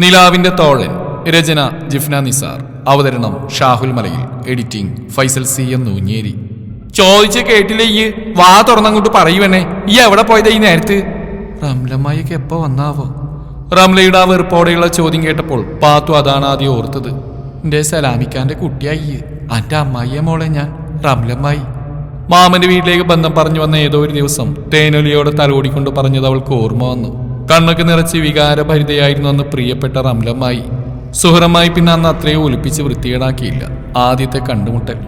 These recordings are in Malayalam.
നിലാവിന്റെ തോളൻ രചന ജിഫ്ന നിസാർ. അവതരണം Shahul Malayil. Editing Faisal C M Noonjeri. ചോദിച്ച് കേട്ടില്ല ഈ വാ തുറന്നങ്ങോട്ട് പറയുവന്നെ? ഈ എവിടെ പോയതാ ഈ നേരത്ത്? റംലമ്മയൊക്കെ എപ്പോ വന്നാവോ? റംലയുടെ ആ വെറുപ്പോടെയുള്ള ചോദ്യം കേട്ടപ്പോൾ പാത്തു അതാണ് ആദ്യം ഓർത്തത്. എന്റെ സലാമിക്കാന്റെ കുട്ടിയായി അന്റെ അമ്മായിയെ മോളെ ഞാൻ റംലമ്മായി. മാമന്റെ വീട്ടിലേക്ക് ബന്ധം പറഞ്ഞു വന്ന ഏതോ ഒരു ദിവസം തേനൊലിയോടെ തലോടിക്കൊണ്ട് പറഞ്ഞത് അവൾക്ക് ഓർമ്മ വന്നു. കണ്ണൊക്കെ നിറച്ച് വികാരഭരിതയായിരുന്നു അന്ന് പ്രിയപ്പെട്ട റംലമായി സുഹറമായി പിന്നെ അന്ന് അത്രയും ഒലിപ്പിച്ച് വൃത്തികേടാക്കിയില്ല. ആദ്യത്തെ കണ്ടുമുട്ടൽ.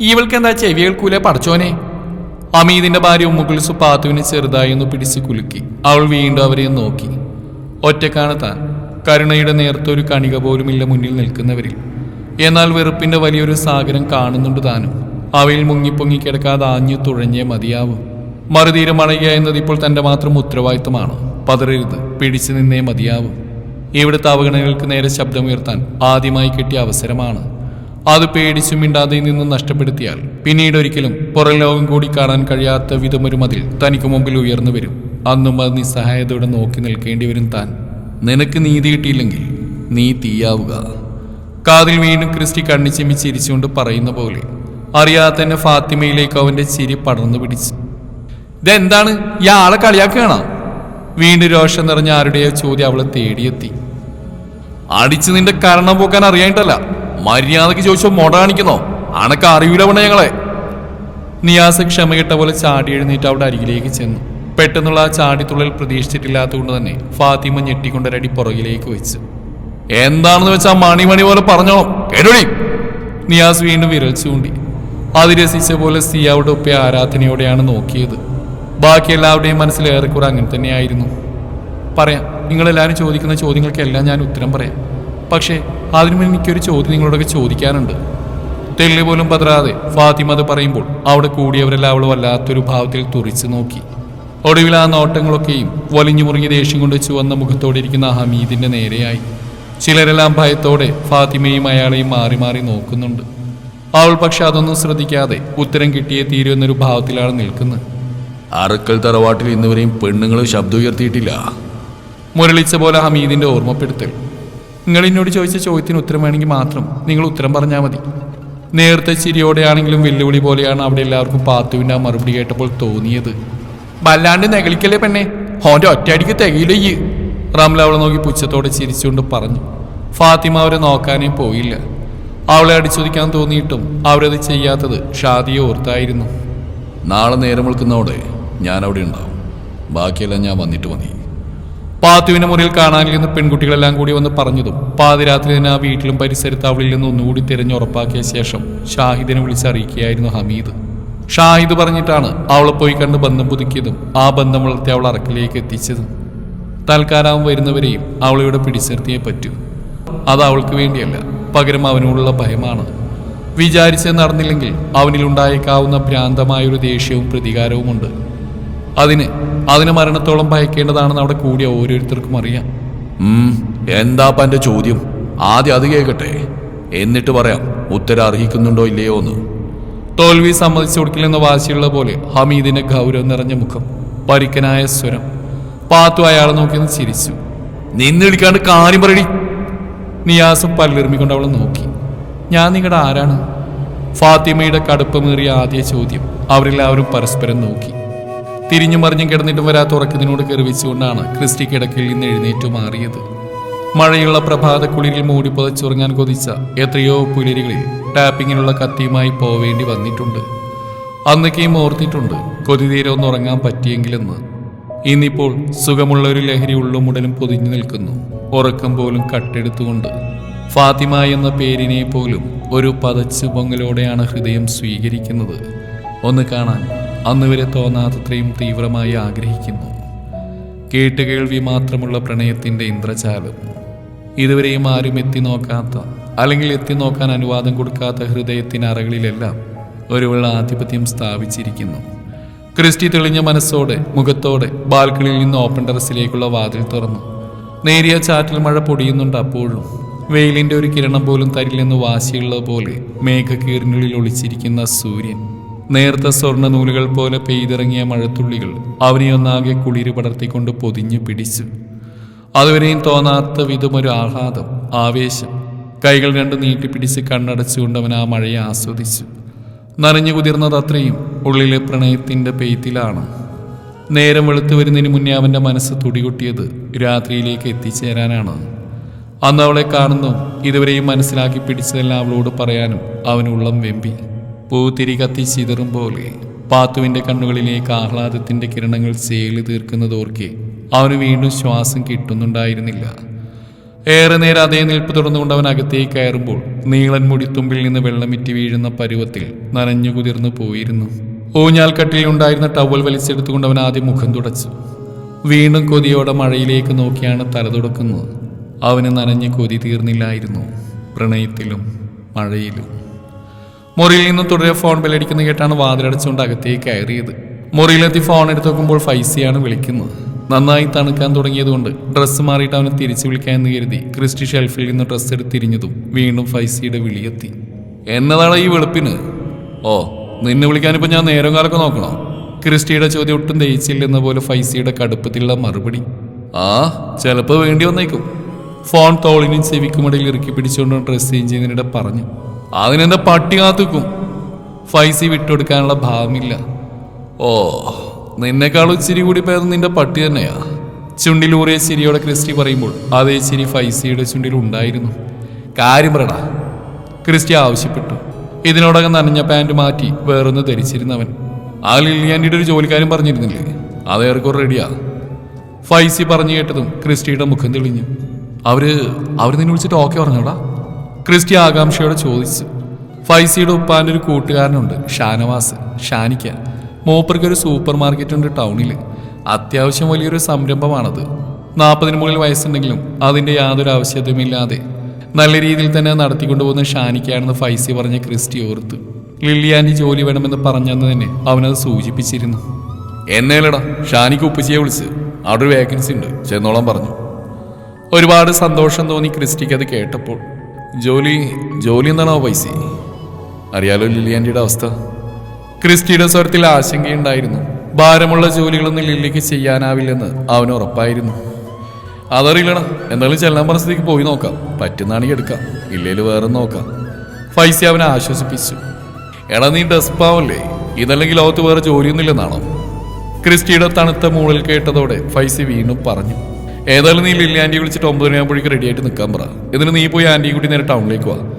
ഇവൾക്ക് എന്താ ചെവികൾക്കൂലെ പടച്ചോനെ? അമീദിന്റെ ഭാര്യ ഉമ്മുകുൽസു സുപ്പാത്തുവിനെ ചെറുതായി ഒന്ന് പിടിച്ച് കുലുക്കി. അവൾ വീണ്ടും അവരെ നോക്കി. ഒറ്റക്കാണ് താൻ. കരുണയുടെ നേർത്തൊരു കണിക പോലുമില്ല മുന്നിൽ നിൽക്കുന്നവരിൽ. എന്നാൽ വെറുപ്പിന്റെ വലിയൊരു സാഗരം കാണുന്നുണ്ട് താനും. അവയിൽ മുങ്ങിപ്പൊങ്ങി കിടക്കാതെ ആഞ്ഞു തുഴഞ്ഞേ മതിയാവും. മറുതീരം അണയുക എന്നത് ഇപ്പോൾ തന്റെ മാത്രം ഉത്തരവാദിത്തമാണ്. പതറരുത് പിടിച്ചു നിന്നേ മതിയാവും. ഇവിടുത്തെ അവഗണനകൾക്ക് നേരെ ശബ്ദമുയർത്താൻ ആദ്യമായി കിട്ടിയ അവസരമാണ്. അത് പേടിച്ചും മിണ്ടാതെ നിന്നും നഷ്ടപ്പെടുത്തിയാൽ പിന്നീട് ഒരിക്കലും പുറം ലോകം കൂടി കാണാൻ കഴിയാത്ത വിധമൊരു മതിൽ തനിക്ക് മുമ്പിൽ ഉയർന്നു വരും. അന്നും അത് നിസ്സഹായതയോടെ നോക്കി നിൽക്കേണ്ടി വരും താൻ. നിനക്ക് നീതി കിട്ടിയില്ലെങ്കിൽ നീ തീയാവുക. കാതിൽ വീണ്ടും ക്രിസ്റ്റി കണ്ണി ചിമ്മി ചിരിച്ചുകൊണ്ട് പറയുന്ന പോലെ അറിയാതെ തന്നെ ഫാത്തിമയിലേക്ക് അവന്റെ ചിരി പടർന്നു പിടിച്ചു. ഇതെന്താണ്? ഈ ആളെ കളിയാക്കുകയാണോ? വീണ്ടും രോഷം നിറഞ്ഞ ആരുടെയോ ചോദ്യം അവളെ തേടിയെത്തി. അടിച്ച് നിന്റെ കരണം പോക്കാൻ അറിയായിട്ടല്ല മര്യാദയ്ക്ക് ചോദിച്ചോ മൊട കാണിക്കുന്നോ? അണക്ക് അറിയൂലവണ ഞങ്ങളെ. നിയാസ് ക്ഷമകെട്ട പോലെ ചാടി എഴുന്നേറ്റ് അവിടെ അരികിലേക്ക് ചെന്നു. പെട്ടെന്നുള്ള ആ ചാടിത്തുള്ളൽ പ്രതീക്ഷിച്ചിട്ടില്ലാത്തതുകൊണ്ട് തന്നെ ഫാത്തിമ ഞെട്ടിക്കൊണ്ടൊരടി പുറകിലേക്ക് വെച്ചു. എന്താണെന്ന് വെച്ചാൽ മണിമണി മണി പോലെ പറഞ്ഞോളാം. കേട്ടോടി? നിയാസ് വീണ്ടും വിരൽ ചൂണ്ടി. അത് രസിച്ച പോലെ സിയാവുടെ ഉപ്പ ആരാധനയോടെയാണ് നോക്കിയത്. ബാക്കി എല്ലാവരുടെയും മനസ്സിൽ ഏറെക്കുറെ അങ്ങനെ തന്നെയായിരുന്നു. പറയാം നിങ്ങളെല്ലാവരും ചോദിക്കുന്ന ചോദ്യങ്ങൾക്കെല്ലാം ഞാൻ ഉത്തരം പറയാം. പക്ഷേ അതിനു മുന്നേ എനിക്കൊരു ചോദ്യം നിങ്ങളോടൊക്കെ ചോദിക്കാനുണ്ട്. തെല്ല് പോലും പതറാതെ ഫാത്തിമ അത് പറയുമ്പോൾ അവിടെ കൂടിയവരെല്ലാം അവൾ വല്ലാത്തൊരു ഭാവത്തിൽ തുറിച്ചു നോക്കി. ഒടുവിൽ ആ നോട്ടങ്ങളൊക്കെയും വലിഞ്ഞു മുറുകിയ ദേഷ്യം കൊണ്ട് ചുവന്ന മുഖത്തോടെ ഇരിക്കുന്ന ഹമീദിന്റെ നേരെയായി. ചിലരെല്ലാം ഭയത്തോടെ ഫാത്തിമയും അയാളെയും മാറി മാറി നോക്കുന്നുണ്ട്. അവൾ പക്ഷെ അതൊന്നും ശ്രദ്ധിക്കാതെ ഉത്തരം കിട്ടിയേ തീരുമെന്നൊരു ഭാവത്തിലാണ് നിൽക്കുന്നത്. അറക്കൽ തറവാട്ടിൽ ഇന്നുവരെയും പെണ്ണുങ്ങൾ ശബ്ദം ഉയർത്തിയിട്ടില്ല മുരളിച്ച പോലെ ഹമീദിന്റെ ഓർമ്മപ്പെടുത്തൽ. നിങ്ങൾ എന്നോട് ചോദിച്ച ചോദ്യത്തിന് ഉത്തരം വേണമെങ്കിൽ മാത്രം നിങ്ങൾ ഉത്തരം പറഞ്ഞാൽ മതി. നേരത്തെ ചിരിയോടെയാണെങ്കിലും വെല്ലുവിളി പോലെയാണ് അവിടെ എല്ലാവർക്കും പാത്തുവിന്റെ ആ മറുപടി കേട്ടപ്പോൾ തോന്നിയത്. വല്ലാണ്ട് നെകളിക്കല്ലേ പെണ്ണെ? ഹോന്റെ ഒറ്റയടിക്ക് തികയില്ല റംല അവളെ നോക്കി പുച്ഛത്തോടെ ചിരിച്ചുകൊണ്ട് പറഞ്ഞു. ഫാത്തിമ അവരെ നോക്കാനേ പോയില്ല. അവളെ അടിച്ചൊതിക്കാൻ തോന്നിയിട്ടും അവരത് ചെയ്യാത്തത് ഷാദിയെ ഓർത്തായിരുന്നു. നാളെ നേരം വിളിക്കുന്നതോടെ ഞാൻ അവിടെ ഉണ്ടാവും. ബാക്കിയെല്ലാം ഞാൻ വന്നിട്ട് മതി പാത്തുവിന്റെ മുറിയിൽ കാണാനില്ലെന്ന് പെൺകുട്ടികളെല്ലാം കൂടി വന്ന് പറഞ്ഞതും പാതിരാത്രി തന്നെ ആ വീട്ടിലും പരിസരത്ത് അവളിൽ നിന്ന് ഒന്നുകൂടി തിരഞ്ഞുറപ്പാക്കിയ ശേഷം ഷാഹിദിനെ വിളിച്ചറിയിക്കുകയായിരുന്നു ഹമീദ്. ഷാഹിദ് പറഞ്ഞിട്ടാണ് അവളെ പോയി കണ്ട് ബന്ധം പുതുക്കിയതും ആ ബന്ധം വളർത്തി അവൾ അറക്കിലേക്ക് എത്തിച്ചതും. തൽക്കാലം വരുന്നവരെയും അവളിവിടെ പിടിച്ചിർത്തിയേ പറ്റൂ. അത് അവൾക്ക് വേണ്ടിയല്ല പകരം അവനോടുള്ള ഭയമാണ്. വിചാരിച്ച് നടന്നില്ലെങ്കിൽ അവനിലുണ്ടായേക്കാവുന്ന ഭ്രാന്തമായൊരു ദേഷ്യവും പ്രതികാരവുമുണ്ട്. അതിന് അതിന് മരണത്തോളം ഭയക്കേണ്ടതാണെന്ന് അവിടെ കൂടിയ ഓരോരുത്തർക്കും അറിയാം. ഉം, എന്താപ്പ എന്റെ ചോദ്യം? ആദ്യം അത് കേൾക്കട്ടെ. എന്നിട്ട് പറയാം ഉത്തരം അർഹിക്കുന്നുണ്ടോ ഇല്ലയോ എന്ന്. തോൽവി സമ്മതിച്ചു കൊടുക്കില്ലെന്ന വാശിയുള്ള പോലെ ഹമീദിന്റെ ഗൗരവം നിറഞ്ഞ മുഖം പരിക്കനായ സ്വരം. പാത്തു അയാളെ നോക്കി ഒന്ന് ചിരിച്ചു. നിന്നിടിക്കാണ്ട് കാര്യം പറയടി. നിയാസം പല്ലിറുമിക്കൊണ്ട് അവളെ നോക്കി. ഞാൻ നിങ്ങളുടെ ആരാണ്? ഫാത്തിമയുടെ കടുപ്പമേറിയ ആദ്യ ചോദ്യം. അവരെല്ലാവരും പരസ്പരം നോക്കി. തിരിഞ്ഞു മറിഞ്ഞും കിടന്നിട്ടും വരാത്ത ഉറക്കത്തിനോട് കെറിവിച്ചുകൊണ്ടാണ് ക്രിസ്റ്റി കിടക്കിൽ നിന്ന് എഴുന്നേറ്റു മാറിയത്. മഴയുള്ള പ്രഭാത കുളിരിൽ മൂടി പുതച്ചുറങ്ങാൻ കൊതിച്ച എത്രയോ പുലരികളിൽ ടാപ്പിങ്ങിനുള്ള കത്തിയുമായി പോവേണ്ടി വന്നിട്ടുണ്ട്. അന്നൊക്കെയും ഓർത്തിട്ടുണ്ട് കൊതിതീരെ ഒന്ന് ഉറങ്ങാൻ പറ്റിയെങ്കിലെന്ന്. ഇന്നിപ്പോൾ സുഖമുള്ള ഒരു ലഹരി ഉള്ളും ഉടലും പൊതിഞ്ഞു നിൽക്കുന്നു. ഉറക്കം പോലും കട്ടെടുത്തുകൊണ്ട്. ഫാത്തിമ എന്ന പേരിനെ പോലും ഒരു പതച്ചു പൊങ്ങലോടെയാണ് ഹൃദയം സ്വീകരിക്കുന്നത്. ഒന്ന് കാണാൻ അന്ന് വരെ തോന്നാത്തത്രയും തീവ്രമായി ആഗ്രഹിക്കുന്നു. കേട്ടുകേൾവി മാത്രമുള്ള പ്രണയത്തിന്റെ ഇന്ദ്രജാലം. ഇതുവരെയും ആരും എത്തി നോക്കാത്ത അല്ലെങ്കിൽ എത്തി നോക്കാൻ അനുവാദം കൊടുക്കാത്ത ഹൃദയത്തിന് അറകളിലെല്ലാം ഒരുവൾ ആധിപത്യം സ്ഥാപിച്ചിരിക്കുന്നു. ക്രിസ്റ്റി തെളിഞ്ഞ മനസ്സോടെ മുഖത്തോടെ ബാൽക്കണിയിൽ നിന്ന് ഓപ്പൺ ടെറസിലേക്കുള്ള വാതിൽ തുറന്നു. നേരിയ ചാറ്റൽ മഴ പൊടിയുന്നുണ്ട് അപ്പോഴും. വെയിലിന്റെ ഒരു കിരണം പോലും തരില്ലെന്ന് വാശിയുള്ളത് പോലെ മേഘക്കീറിനുള്ളിൽ ഒളിച്ചിരിക്കുന്ന സൂര്യൻ. നേർത്ത സ്വർണ നൂലുകൾ പോലെ പെയ്തിറങ്ങിയ മഴത്തുള്ളികൾ അവനെ ഒന്നാകെ കുളിര് പടർത്തിക്കൊണ്ട് പൊതിഞ്ഞു പിടിച്ചു. അതുവരെയും തോന്നാത്ത വിധം ഒരു ആഹ്ലാദം ആവേശം. കൈകൾ രണ്ടു നീട്ടിപ്പിടിച്ച് കണ്ണടച്ചുകൊണ്ട് അവൻ ആ മഴയെ ആസ്വദിച്ചു. നനഞ്ഞു കുതിർന്നത് അത്രയും ഉള്ളിലെ പ്രണയത്തിന്റെ പെയ്ത്തിലാണ്. നേരം വെളുത്തു വരുന്നതിന് മുന്നേ അവന്റെ മനസ്സ് തുടികൊട്ടിയത് രാത്രിയിലേക്ക് എത്തിച്ചേരാനാണ്. അന്ന് അവളെ കാണുന്നു ഇതുവരെയും മനസ്സിലാക്കി പിടിച്ചതെല്ലാം അവളോട് പറയാനും അവനുള്ളം വെമ്പി. പൂത്തിരി കത്തി ചിതറും പോലെ പാത്തുവിന്റെ കണ്ണുകളിലേക്ക് ആഹ്ലാദത്തിന്റെ കിരണങ്ങൾ ചേലി തീർക്കുന്നതോർക്കെ അവന് വീണ്ടും ശ്വാസം കിട്ടുന്നുണ്ടായിരുന്നില്ല. ഏറെ നേരം അതേ നിൽപ്പ് തുടർന്നുകൊണ്ട് അവൻ അകത്തേക്ക് കയറുമ്പോൾ നീളൻ മുടിത്തുമ്പിൽ നിന്ന് വെള്ളമിറ്റി വീഴുന്ന പരുവത്തിൽ നനഞ്ഞു കുതിർന്നു പോയിരുന്നു. ഊഞ്ഞാൽക്കട്ടിൽ ഉണ്ടായിരുന്ന ടവൽ വലിച്ചെടുത്തുകൊണ്ട് അവൻ ആദ്യം മുഖം തുടച്ചു. വീണ്ടും കൊതിയോടെ മഴയിലേക്ക് നോക്കിയാണ് തല തുടക്കുന്നത്. അവന് നനഞ്ഞ് കൊതി തീർന്നില്ലായിരുന്നു. പ്രണയത്തിലും മഴയിലും. മുറിയിൽ നിന്ന് തുടരെ ഫോൺ ബെല്ലടിക്കുന്ന കേട്ടാണ് വാതിലടച്ചുകൊണ്ട് അകത്തേക്ക് കയറിയത്. മുറിയിലെത്തി ഫോൺ എടുത്തു നോക്കുമ്പോൾ ഫൈസിയാണ് വിളിക്കുന്നത്. നന്നായി തണുക്കാൻ തുടങ്ങിയതുകൊണ്ട് ഡ്രസ്സ് മാറിയിട്ട് അവനെ തിരിച്ചു വിളിക്കാൻ എന്ന് കരുതി ക്രിസ്റ്റി ഷെൽഫിൽ നിന്ന് ഡ്രസ്സ് എടുത്ത് തിരിഞ്ഞതും വീണ്ടും ഫൈസിയുടെ വിളിയെത്തി. എന്നതാണ് ഈ വെളുപ്പിന്? ഓ നിന്നെ വിളിക്കാനിപ്പോൾ ഞാൻ നേരം കാലൊക്കെ നോക്കണോ? ക്രിസ്റ്റിയുടെ ചോദ്യം ഒട്ടും ദയിച്ചില്ലെന്ന പോലെ ഫൈസിയുടെ കടുപ്പത്തിലുള്ള മറുപടി. ആ ചിലപ്പോൾ വേണ്ടി വന്നേക്കും. ഫോൺ തോളിനും ചെവിക്കുമിടയിൽ ഇറുക്കി പിടിച്ചുകൊണ്ട് ഡ്രസ്സ് ചേഞ്ച് ചെയ്യുന്നതിനിടെ പറഞ്ഞു അതിനെന്താ പട്ടി കാത്തുക്കും? ഫൈസി വിട്ടുകൊടുക്കാനുള്ള ഭാവമില്ല. ഓ നിന്നെക്കാൾ ഇച്ചിരി കൂടി പേർ നിന്റെ പട്ടി തന്നെയാ. ചുണ്ടിലൂറിയ ചിരിയോടെ ക്രിസ്റ്റി പറയുമ്പോൾ അതേ ചിരി ഫൈസിയുടെ ചുണ്ടിൽ ഉണ്ടായിരുന്നു. കാര്യം പറടാ. ക്രിസ്റ്റി ആവശ്യപ്പെട്ടു. ഇതിനോടകം നനഞ്ഞ പാന്റ് മാറ്റി വേറൊന്ന് ധരിച്ചിരുന്നവൻ. ആ ലില്ലിയാന്റെ ഒരു ജോലിക്കാരൻ പറഞ്ഞിരുന്നില്ലേ? അത് ഏറെക്കുറെ റെഡിയാ. ഫൈസി പറഞ്ഞു കേട്ടതും ക്രിസ്റ്റിയുടെ മുഖം തെളിഞ്ഞു. അവർ അവർ നിന്നെ വിളിച്ചിട്ട് ഓക്കെ പറഞ്ഞോടാ? ക്രിസ്റ്റി ആകാംക്ഷയോടെ ചോദിച്ചു. ഫൈസിയുടെ ഉപ്പാന്റെ ഒരു കൂട്ടുകാരനുണ്ട് ഷാനവാസ്. ഷാനിക്ക മൂപ്പർക്ക് ഒരു സൂപ്പർ മാർക്കറ്റ് ഉണ്ട് ടൗണിൽ അത്യാവശ്യം വലിയൊരു സംരംഭമാണത്. നാൽപ്പതിന് മുകളിൽ വയസ്സുണ്ടെങ്കിലും അതിന്റെ യാതൊരു ആവശ്യതയുമില്ലാതെ നല്ല രീതിയിൽ തന്നെ നടത്തിക്കൊണ്ടുപോകുന്ന ഷാനിക്കാണെന്ന് ഫൈസി പറഞ്ഞ ക്രിസ്റ്റി ഓർത്ത്. ലില്ലിയാന്റെ ജോലി വേണമെന്ന് പറഞ്ഞെന്ന് തന്നെ അവനത് സൂചിപ്പിച്ചിരുന്നു. എന്നേലടാ ഷാനിക്ക് ഉപ്പച്ചിയെ വിളിച്ച്. അവിടെ ഒരു വേക്കൻസി ഉണ്ട് ചെന്നോളം പറഞ്ഞു. ഒരുപാട് സന്തോഷം തോന്നി ക്രിസ്റ്റിക്ക് അത് കേട്ടപ്പോൾ. ജോലി ജോലി എന്താണോ പൈസ? അറിയാലോ ലില്ലിയാന്റെ അവസ്ഥ. ക്രിസ്റ്റിയുടെ സ്വരത്തിൽ ആശങ്കയുണ്ടായിരുന്നു. ഭാരമുള്ള ജോലികളൊന്നും ലില്ലിക്ക് ചെയ്യാനാവില്ലെന്ന് അവന് ഉറപ്പായിരുന്നു. അതറിയില്ലണം എന്തായാലും ചെല്ലാൻ പറഞ്ഞ പോയി നോക്കാം. പറ്റുന്നാണെങ്കിൽ എടുക്കാം. ഇല്ലേൽ വേറെ നോക്കാം. ഫൈസി അവനെ ആശ്വസിപ്പിച്ചു. എടാ നീ ഡെസ്പാവല്ലേ? ഇതല്ലെങ്കിൽ ലോകത്ത് വേറെ ജോലിയൊന്നുമില്ലെന്നാണോ? ക്രിസ്റ്റിയുടെ തണുത്ത മൂളിൽ കേട്ടതോടെ ഫൈസി വീണ്ടും പറഞ്ഞു. ഏതായാലും നീ ലില്ലി ആന്റി വിളിച്ചിട്ട് ഒമ്പത് മണിയാകുമ്പോഴേക്ക് റെഡി ആയിട്ട് നിൽക്കാൻ പറ. എന്നിട്ട് നീ പോയി ആന്റി കൂട്ടി നേരെ ടൗണിലേക്ക് വാ.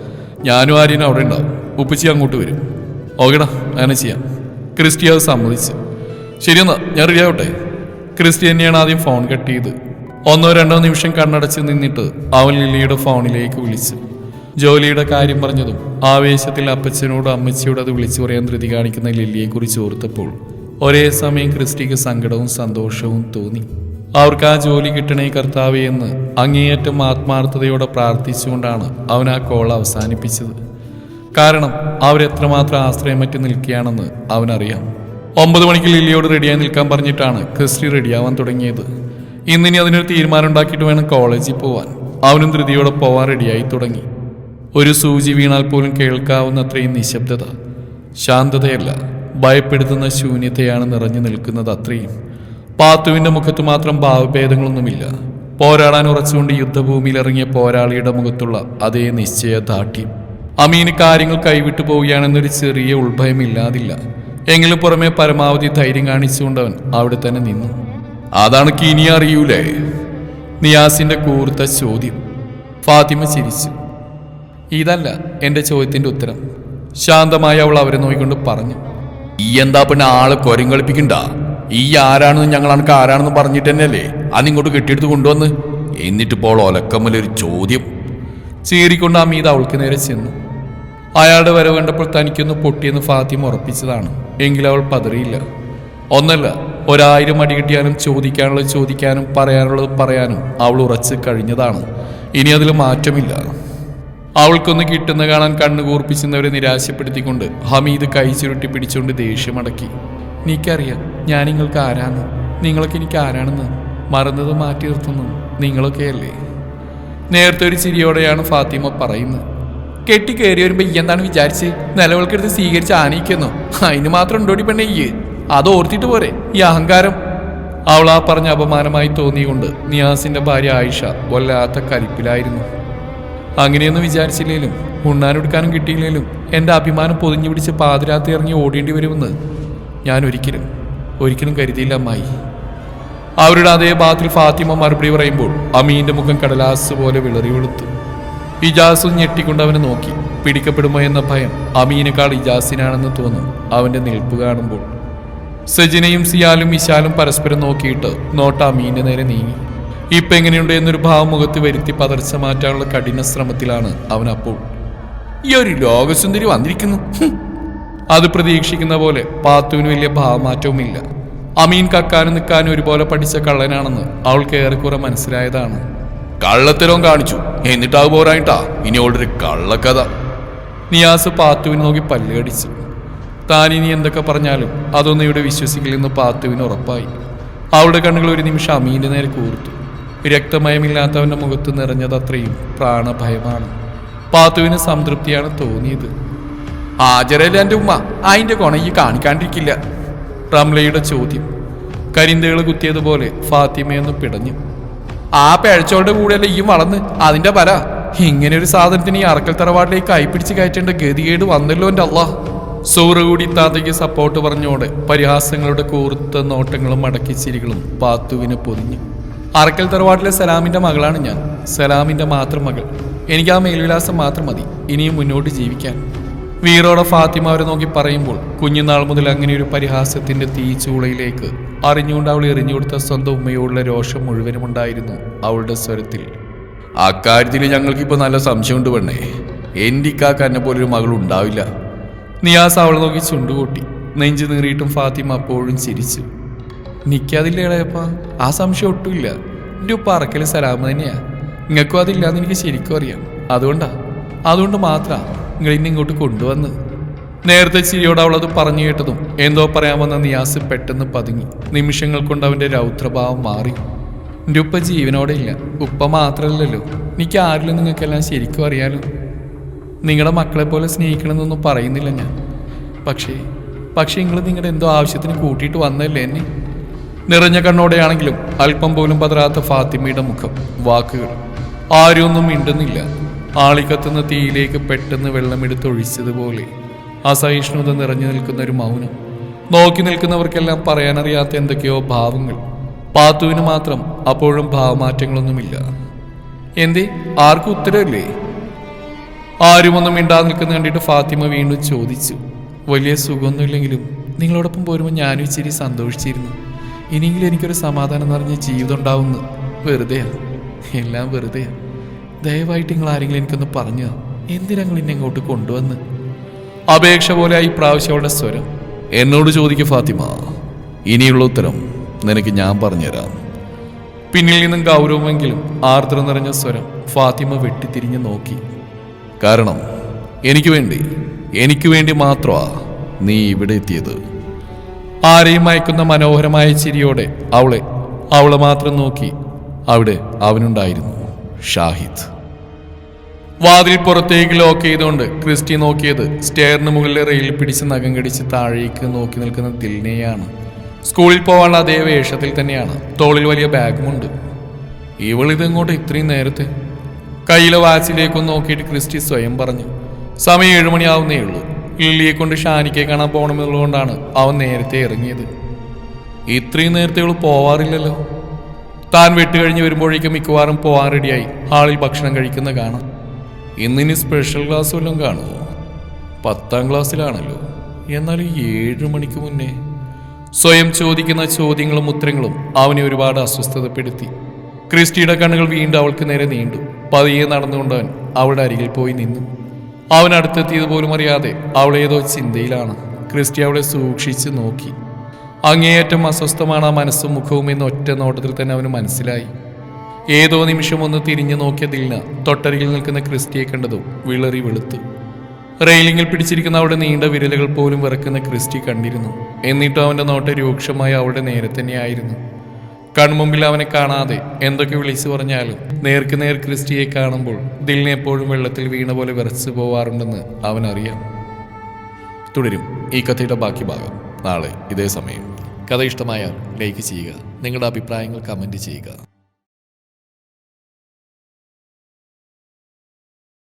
ഞാനും ആര്യനും അവിടെ ഉണ്ടാവും. ഉപ്പിച്ചി അങ്ങോട്ട് വരും. ഓക്കേടാ അങ്ങനെ ചെയ്യാം. ക്രിസ്റ്റി അത് സമ്മതിച്ചു. ശരിയെന്നാ ഞാൻ റെഡി ആവട്ടെ? ക്രിസ്റ്റി തന്നെയാണ് ആദ്യം ഫോൺ കട്ട് ചെയ്ത്. ഒന്നോ രണ്ടോ നിമിഷം കണ്ണടച്ച് നിന്നിട്ട് അവൻ ലില്ലിയുടെ ഫോണിലേക്ക് വിളിച്ചു. ജോലിയുടെ കാര്യം പറഞ്ഞതും ആവേശത്തിൽ അപ്പച്ചനോട് അമ്മച്ചിയോട് അത് വിളിച്ചു പറയാൻ ധൃതി കാണിക്കുന്ന ലില്ലിയെക്കുറിച്ച് ഓർത്തപ്പോൾ ഒരേ സമയം ക്രിസ്റ്റിക്ക് സങ്കടവും സന്തോഷവും തോന്നി. അവർക്ക് ആ ജോലി കിട്ടണേ കർത്താവേ എന്ന് അങ്ങേയറ്റം ആത്മാർത്ഥതയോടെ പ്രാർത്ഥിച്ചുകൊണ്ടാണ് അവൻ ആ കോൾ അവസാനിപ്പിച്ചത്. കാരണം അവരെത്രമാത്രം ആശ്രയമറ്റ് നിൽക്കുകയാണെന്ന് അവനറിയാം. ഒമ്പത് മണിക്ക് ലില്ലിയോട് റെഡിയായി നിൽക്കാൻ പറഞ്ഞിട്ടാണ് ക്രിസ്റ്റി റെഡിയാവാൻ തുടങ്ങിയത്. ഇന്നിനി അതിനൊരു തീരുമാനം ഉണ്ടാക്കിയിട്ട് വേണം കോളേജിൽ പോവാൻ. അവനും ധൃതിയോടെ പോവാൻ റെഡിയായി തുടങ്ങി. ഒരു സൂചി വീണാൽ പോലും കേൾക്കാവുന്ന അത്രയും നിശബ്ദത. ശാന്തതയല്ല ഭയപ്പെടുത്തുന്ന ശൂന്യതയാണ് നിറഞ്ഞു നിൽക്കുന്നത് അത്രയും. പാത്തുവിന്റെ മുഖത്ത് മാത്രം ഭാവഭേദങ്ങളൊന്നുമില്ല. പോരാടാൻ ഉറച്ചുകൊണ്ട് യുദ്ധഭൂമിയിൽ ഇറങ്ങിയ പോരാളിയുടെ മുഖത്തുള്ള അതേ നിശ്ചയദാർഢ്യം അമീന് കാര്യങ്ങൾ കൈവിട്ടു പോവുകയാണെന്നൊരു ചെറിയ ഉൾഭയമില്ലാതില്ല എങ്കിലും പുറമെ പരമാവധി ധൈര്യം കാണിച്ചുകൊണ്ടവൻ അവിടെ തന്നെ നിന്നു. അതാണ് കിനി അറിയൂലേ? നിയാസിന്റെ കൂർത്ത ചോദ്യം. ഫാത്തിമ ചിരിച്ചു. ഇതല്ല എന്റെ ചോദ്യത്തിന്റെ ഉത്തരം. ശാന്തമായി അവൾ അവരെ നോക്കിക്കൊണ്ട് പറഞ്ഞു. ഈ എന്താ പിന്നെ ആളെ കൊരം കളിപ്പിക്കണ്ട ഈ ആരാണെന്ന് ഞങ്ങൾ അനക്ക് ആരാണെന്ന് പറഞ്ഞിട്ട് തന്നെയല്ലേ? അത് ഇങ്ങോട്ട് കെട്ടിയെടുത്ത് കൊണ്ടുവന്ന്. എന്നിട്ടിപ്പോൾ ഒലക്കമ്മലൊരു ചോദ്യം. ചീറിക്കൊണ്ട് അമീത് അവൾക്ക് നേരെ ചെന്നു. അയാളുടെ വരവ് കണ്ടപ്പോൾ തനിക്കൊന്ന് പൊട്ടിയെന്ന് ഫാത്തിമ ഉറപ്പിച്ചതാണ്. എങ്കിലും അവൾ പതറിയില്ല. ഒന്നല്ല ഒരായിരം അടി കിട്ടിയാലും ചോദിക്കാനുള്ളത് ചോദിക്കാനും പറയാനുള്ളത് പറയാനും അവൾ ഉറച്ച് കഴിഞ്ഞതാണ്. ഇനി അതിൽ മാറ്റമില്ല. അവൾക്കൊന്ന് കിട്ടുന്ന കാണാൻ കണ്ണു കൂർപ്പിച്ചുന്നവരെ നിരാശപ്പെടുത്തിക്കൊണ്ട് ഹമീദ് കൈ ചുരുട്ടി പിടിച്ചുകൊണ്ട് ദേഷ്യമടക്കി എനിക്കറിയാം ഞാൻ നിങ്ങൾക്ക് ആരാന്ന് നിങ്ങളൊക്കെ എനിക്ക് ആരാണെന്ന്. മറന്നത് മാറ്റി നിർത്തുന്നു. നിങ്ങളൊക്കെയല്ലേ നേരത്തെ ഒരു ചിരിയോടെയാണ് ഫാത്തിമ പറയുന്നത്. കെട്ടി കയറി വരുമ്പോ ഈ എന്താണ് വിചാരിച്ച്? നിലവിളക്കെടുത്ത് സ്വീകരിച്ച് ആനയിക്കുന്നു. അതിന് മാത്രം ഉണ്ടോടി പെണ്ണെ ഈ അത് ഓർത്തിട്ട് പോരെ ഈ അഹങ്കാരം. അവൾ ആ പറഞ്ഞ അപമാനമായി തോന്നിയുകൊണ്ട് നിയാസിന്റെ ഭാര്യ ആയിഷ വല്ലാത്ത കലിപ്പിലായിരുന്നു. അങ്ങനെയൊന്നും വിചാരിച്ചില്ലേലും ഉണ്ണാനെടുക്കാനും കിട്ടിയില്ലേലും എന്റെ അഭിമാനം പൊതിഞ്ഞു പിടിച്ച് പാതിരാത്രി ഇറങ്ങി ഓടേണ്ടി വരുമെന്ന് ഞാൻ ഒരിക്കലും ഒരിക്കലും കരുതിയില്ല അമ്മായി. അവരുടെ അതേ ഭാഗത്തിൽ ഫാത്തിമ മറുപടി പറയുമ്പോൾ അമീന്റെ മുഖം കടലാസ് പോലെ വിളറി വെളുത്തു. ഇജാസും ഞെട്ടിക്കൊണ്ട് അവനെ നോക്കി. പിടിക്കപ്പെടുമോ എന്ന ഭയം അമീനേക്കാൾ ഇജാസിനാണെന്ന് തോന്നും അവന്റെ നിൽപ്പ് കാണുമ്പോൾ. സജിനയും സിയാലും വിശാലും പരസ്പരം നോക്കിയിട്ട് നോട്ട അമീന്റെ നേരെ നീങ്ങി. ഇപ്പൊ എങ്ങനെയുണ്ട് എന്നൊരു ഭാവം മുഖത്ത് വരുത്തി പതർച്ച മാറ്റാനുള്ള കഠിന ശ്രമത്തിലാണ് അവൻ അപ്പോൾ. ഈ ഒരു ലോകസുന്ദരി വന്നിരിക്കുന്നു. അത് പ്രതീക്ഷിക്കുന്ന പോലെ പാത്തുവിന് വലിയ ഭാവമാറ്റവുമില്ല. അമീൻ കക്കാനും നിൽക്കാനും ഒരുപോലെ പഠിച്ച കള്ളനാണെന്ന് അവൾക്ക് ഏറെക്കുറെ മനസ്സിലായതാണ്. കള്ളത്തരവും കാണിച്ചു. എന്നിട്ടാവ് പോരായിട്ടാ ഇനി അവളൊരു കള്ളക്കഥ. നിയാസ് പാത്തുവിനെ നോക്കി പല്ലുകടിച്ചു താൻ ഇനി എന്തൊക്കെ പറഞ്ഞാലും അതൊന്നും ഇവിടെ വിശ്വസിക്കില്ലെന്ന് പാത്തുവിന് ഉറപ്പായി. അവളുടെ കണ്ണുകൾ ഒരു നിമിഷം അമീന്റെ നേരെ കൂർത്തു. രക്തമയമില്ലാത്തവന്റെ മുഖത്ത് നിറഞ്ഞത് അത്രയും പ്രാണഭയമാണ്. പാത്തുവിന് സംതൃപ്തിയാണ് തോന്നിയത്. ആചരല്ല എന്റെ ഉമ്മ അതിന്റെ കൊണ ഈ കാണിക്കാണ്ടിരിക്കില്ല. റംലയുടെ ചോദ്യം. കരിന്തകൾ കുത്തിയതുപോലെ ഫാത്തിമയൊന്ന് പിടഞ്ഞു. ആ പിഴച്ചോളുടെ കൂടെയല്ല ഈ വളർന്ന്? അതിന്റെ പല. ഇങ്ങനെ ഒരു സാധനത്തിന് ഈ അറക്കൽ തറവാട്ടിലേക്ക് കൈപ്പിടിച്ച് കയറ്റേണ്ട ഗതികേട് വന്നല്ലോ എന്റെ അള്ളാഹ് സൂറ് കൂടി താതയ്ക്ക് സപ്പോർട്ട് പറഞ്ഞോടെ പരിഹാസങ്ങളുടെ കൂർത്ത നോട്ടങ്ങളും മടക്കി ചിരികളും പാത്തുവിനെ പൊതിഞ്ഞു. അറക്കൽ തറവാട്ടിലെ സലാമിന്റെ മകളാണ് ഞാൻ. സലാമിന്റെ മാത്രം മകൾ. എനിക്ക് ആ മേൽവിലാസം മാത്രം മതി. ഇനിയും മുന്നോട്ട് ജീവിക്കാൻ. വീറോടെ ഫാത്തിമ അവരെ നോക്കി പറയുമ്പോൾ കുഞ്ഞുനാൾ മുതൽ അങ്ങനെ ഒരു പരിഹാസത്തിന്റെ തീച്ചൂളയിലേക്ക് അറിഞ്ഞുകൊണ്ട് അവൾ എറിഞ്ഞുകൊടുത്ത സ്വന്തം ഉമ്മയോടുള്ള രോഷം മുഴുവനും ഉണ്ടായിരുന്നു അവളുടെ സ്വരത്തിൽ. അക്കാര്യത്തിൽ ഞങ്ങൾക്കിപ്പോ നല്ല സംശയമുണ്ട് പെണ്ണേ. എന്റെ ഇക്കാക്ക് എന്നെ പോലൊരു മകൾ ഉണ്ടാവില്ല. നിയാസ് അവളെ നോക്കി ചുണ്ടുകൂട്ടി. നെഞ്ചു നീറിയിട്ടും ഫാത്തിമ അപ്പോഴും ചിരിച്ചു. നിൽക്കാതില്ല ഇളയപ്പ? ആ സംശയം ഒട്ടുമില്ല. എന്റെ ഉപ്പ അറക്കൽ സലാമ് തന്നെയാ. നിങ്ങൾക്കും അതില്ലാന്ന് എനിക്ക് ശരിക്കും അറിയാം. അതുകൊണ്ടാ? അതുകൊണ്ട് മാത്രാ നിങ്ങൾ ഇന്നെ ഇങ്ങോട്ട് കൊണ്ടുവന്ന്. നേരത്തെ ചിരിയോട് അവളത് പറഞ്ഞു കേട്ടതും എന്തോ പറയാൻ വന്ന നിയാസ് പെട്ടെന്ന് പതുങ്ങി. നിമിഷങ്ങൾ കൊണ്ട് അവന്റെ രൗദ്രഭാവം മാറി. എന്റെ ഉപ്പ ജീവനോടെ ഇല്ല. ഉപ്പ മാത്രമല്ലല്ലോ എനിക്ക് ആരിലും നിങ്ങൾക്കെല്ലാം ശരിക്കും അറിയാലോ. നിങ്ങളുടെ മക്കളെ പോലെ സ്നേഹിക്കണമെന്നൊന്നും പറയുന്നില്ല ഞാൻ. പക്ഷേ പക്ഷേ നിങ്ങൾ നിങ്ങളുടെ എന്തോ ആവശ്യത്തിന് കൂട്ടിയിട്ട് വന്നല്ലേ എന്നെ? നിറഞ്ഞ കണ്ണോടെയാണെങ്കിലും അല്പം പോലും പതരാത്ത ഫാത്തിമയുടെ മുഖം വാക്കുകൾ. ആരും ഒന്നും മിണ്ടുന്നില്ല. ആളിക്കത്തുന്ന തീയിലേക്ക് പെട്ടെന്ന് വെള്ളമെടുത്തൊഴിച്ചതുപോലെ അസഹിഷ്ണുത നിറഞ്ഞു നിൽക്കുന്ന ഒരു മൗനം. നോക്കി നിൽക്കുന്നവർക്കെല്ലാം പറയാനറിയാത്ത എന്തൊക്കെയോ ഭാവങ്ങൾ. പാത്തുവിന് മാത്രം അപ്പോഴും ഭാവമാറ്റങ്ങളൊന്നുമില്ല. എന്തേ? ആർക്കും ഉത്തരവില്ലേ ആരുമൊന്നും മിണ്ടാതെ നിൽക്കുന്ന കണ്ടിട്ട് ഫാത്തിമ വീണ്ടും ചോദിച്ചു. വലിയ സുഖമൊന്നുമില്ലെങ്കിലും നിങ്ങളോടൊപ്പം പോരുമ്പോൾ ഞാനും ഇച്ചിരി സന്തോഷിച്ചിരുന്നു. ഇനിയെങ്കിലും എനിക്കൊരു സമാധാനം നിറഞ്ഞ ജീവിതം ഉണ്ടാവുന്നു വെറുതെയാണ്. എല്ലാം വെറുതെയാ ദയവായിട്ട് നിങ്ങൾ ആരെങ്കിലും എനിക്കൊന്ന് പറഞ്ഞു എന്തിനാ നിങ്ങൾ എന്നെ ഇങ്ങോട്ട് കൊണ്ടുവന്ന്? അപേക്ഷ പോലെ ഈ പ്രാവശ്യം അവളുടെ സ്വരം. എന്നോട് ചോദിക്കും ഫാത്തിമ. ഇനിയുള്ള ഉത്തരം നിനക്ക് ഞാൻ പറഞ്ഞുതരാം. പിന്നിൽ നിന്നും ഗൗരവമെങ്കിലും ആർദ്ര നിറഞ്ഞ സ്വരം ഫാത്തിമ വെട്ടിത്തിരിഞ്ഞ് നോക്കി. കാരണം എനിക്ക് വേണ്ടി എനിക്ക് വേണ്ടി മാത്രമാ നീ ഇവിടെ എത്തിയത്. ആരെയും അയക്കുന്ന മനോഹരമായ ചിരിയോടെ അവളെ അവളെ മാത്രം നോക്കി അവിടെ അവനുണ്ടായിരുന്നു ഷാഹിദ്. വാതിൽ പുറത്തേക്ക് ലോക്ക് ചെയ്തുകൊണ്ട് ക്രിസ്റ്റി നോക്കിയത് സ്റ്റെയറിന് മുകളിലെ റെയിൽ പിടിച്ച് നഖം കടിച്ച് താഴേക്ക് നോക്കി നിൽക്കുന്ന ദിൽനെയാണ്. സ്കൂളിൽ പോകാനുള്ള അതേ വേഷത്തിൽ തന്നെയാണ്. തോളിൽ വലിയ ബാഗുമുണ്ട് ഇവളിതെങ്ങോട്ട് ഇത്രയും നേരത്തെ? കയ്യിലെ വാച്ചിലേക്കൊന്ന് നോക്കിയിട്ട് ക്രിസ്റ്റി സ്വയം പറഞ്ഞു സമയം ഏഴുമണിയാവുന്നേ ഉള്ളൂ. ലില്ലിയെ കൊണ്ട് ഷാനിക്കെ കാണാൻ പോകണമെന്നുള്ളതുകൊണ്ടാണ് അവൻ നേരത്തെ ഇറങ്ങിയത്. ഇത്രയും നേരത്തെ ഇവൾ പോവാറില്ലല്ലോ. താൻ വെട്ടുകഴിഞ്ഞ് വരുമ്പോഴേക്കും മിക്കവാറും പോവാൻ റെഡിയായി ഹാളിൽ ഭക്ഷണം കഴിക്കുന്ന കാണാം. ഇന്നിനി സ്പെഷ്യൽ ക്ലാസ് വല്ലതും കാണുമോ പത്താം ക്ലാസ്സിലാണല്ലോ എന്നാൽ ഏഴു മണിക്ക് മുന്നേ. സ്വയം ചോദിക്കുന്ന ചോദ്യങ്ങളും ഉത്തരങ്ങളും അവനെ ഒരുപാട് അസ്വസ്ഥതപ്പെടുത്തി. ക്രിസ്റ്റിയുടെ കണ്ണുകൾ വീണ്ടും അവൾക്ക് നേരെ നീണ്ടു. പതിയെ നടന്നുകൊണ്ടവൻ അവളുടെ അരികിൽ പോയി നിന്നു. അവൻ അടുത്തെത്തിയത് പോലും അറിയാതെ അവളേതോ ചിന്തയിലാണ്. ക്രിസ്റ്റി അവളെ സൂക്ഷിച്ച് നോക്കി. അങ്ങേയറ്റം അസ്വസ്ഥമാണ് ആ മനസ്സും മുഖവും എന്ന് ഒറ്റ നോട്ടത്തിൽ തന്നെ അവന് മനസ്സിലായി. ഏതോ നിമിഷം ഒന്ന് തിരിഞ്ഞു നോക്കിയ നോക്കിയതില്ല തൊട്ടരികിൽ നിൽക്കുന്ന ക്രിസ്റ്റിയെ കണ്ടതും വിളറി വെളുത്തു. റെയിലിങ്ങിൽ പിടിച്ചിരിക്കുന്ന അവളുടെ നീണ്ട വിരലുകൾ പോലും വിറക്കുന്ന ക്രിസ്റ്റി കണ്ടിരുന്നു. എന്നിട്ടും അവന്റെ നോട്ട രൂക്ഷമായി അവളുടെ നേരെ തന്നെയായിരുന്നു കൺമുമ്പിൽ അവനെ കാണാതെ എന്തൊക്കെ വിളിച്ചു പറഞ്ഞാലും നേർക്ക് നേർ ക്രിസ്റ്റിയെ കാണുമ്പോൾ ദിലിനെ എപ്പോഴും വെള്ളത്തിൽ വീണ പോലെ വിറച്ചു പോവാറുണ്ടെന്ന് അവനറിയാം. തുടരും ഈ കഥയുടെ ബാക്കി ഭാഗം. നാളെ ഇതേ സമയം. കഥ ഇഷ്ടമായാൽ ലൈക്ക് ചെയ്യുക. നിങ്ങളുടെ അഭിപ്രായങ്ങൾ കമന്റ് ചെയ്യുക.